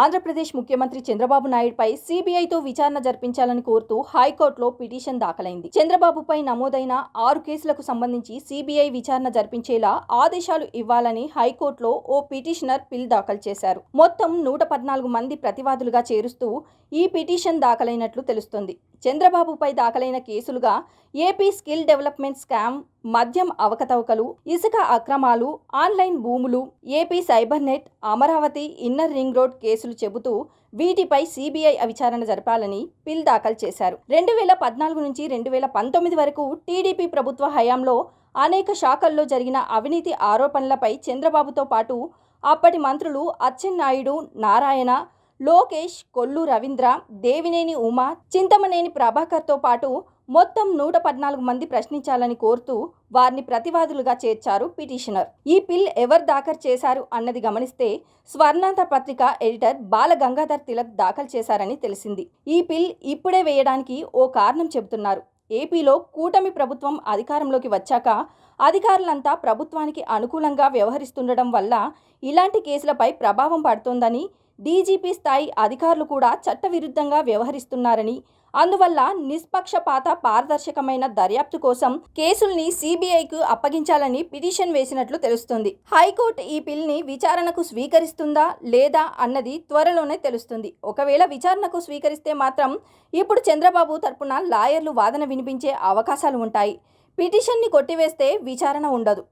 ఆంధ్రప్రదేశ్ ముఖ్యమంత్రి చంద్రబాబు నాయుడుపై సీబీఐతో విచారణ జరిపించాలని కోరుతూ హైకోర్టులో పిటిషన్ దాఖలైంది. చంద్రబాబుపై నమోదైన ఆరు కేసులకు సంబంధించి సీబీఐ విచారణ జరిపించేలా ఆదేశాలు ఇవ్వాలని హైకోర్టులో ఓ పిటిషనర్ పిల్ దాఖలు చేశారు. మొత్తం నూట పద్నాలుగు మంది ప్రతివాదులుగా చేరుస్తూ ఈ పిటిషన్ దాఖలైనట్లు తెలుస్తోంది. చంద్రబాబుపై దాఖలైన కేసులుగా ఏపీ స్కిల్ డెవలప్మెంట్ స్కామ్ మద్యం అవకతవకలు ఇసుక అక్రమాలు ఆన్లైన్ భూములు AP cyber net Amaravati inner ring road కేసులు చెబుతూ వీటిపై సిబిఐ విచారణ జరపాలని పిల్ దాఖలు చేశారు. రెండు వేల పద్నాలుగు నుంచి రెండు వేల పంతొమ్మిది వరకు టీడీపీ ప్రభుత్వ హయాంలో అనేక శాఖల్లో జరిగిన అవినీతి ఆరోపణలపై చంద్రబాబుతో పాటు అప్పటి మంత్రులు అచ్చెన్నాయుడు నారాయణ లోకేష్ కొల్లు రవీంద్ర దేవినేని ఉమా చింతమనేని ప్రభాకర్తో పాటు మొత్తం నూట పద్నాలుగు మంది ప్రశ్నించాలని కోరుతూ వారిని ప్రతివాదులుగా చేర్చారు పిటిషనర్. ఈ పిల్ ఎవరు దాఖలు చేశారు అన్నది గమనిస్తే స్వర్ణాంత పత్రిక ఎడిటర్ బాల గంగాధర్ తిలక్ దాఖలు చేశారని తెలిసింది. ఈ పిల్ ఇప్పుడే వేయడానికి ఓ కారణం చెబుతున్నారు. ఏపీలో కూటమి ప్రభుత్వం అధికారంలోకి వచ్చాక అధికారులంతా ప్రభుత్వానికి అనుకూలంగా వ్యవహరిస్తుండడం వల్ల ఇలాంటి కేసులపై ప్రభావం పడుతోందని డీజీపీ స్థాయి అధికారులు కూడా చట్టవిరుద్ధంగా వ్యవహరిస్తున్నారని అందువల్ల నిష్పక్షపాత పారదర్శకమైన దర్యాప్తు కోసం కేసుల్ని సిబిఐకు అప్పగించాలని పిటిషన్ వేసినట్లు తెలుస్తుంది. హైకోర్టు ఈ పిల్ని విచారణకు స్వీకరిస్తుందా లేదా అన్నది త్వరలోనే తెలుస్తుంది. ఒకవేళ విచారణకు స్వీకరిస్తే మాత్రం ఇప్పుడు చంద్రబాబు తరపున లాయర్లు వాదన వినిపించే అవకాశాలు ఉంటాయి. పిటిషన్ని కొట్టివేస్తే విచారణ ఉండదు.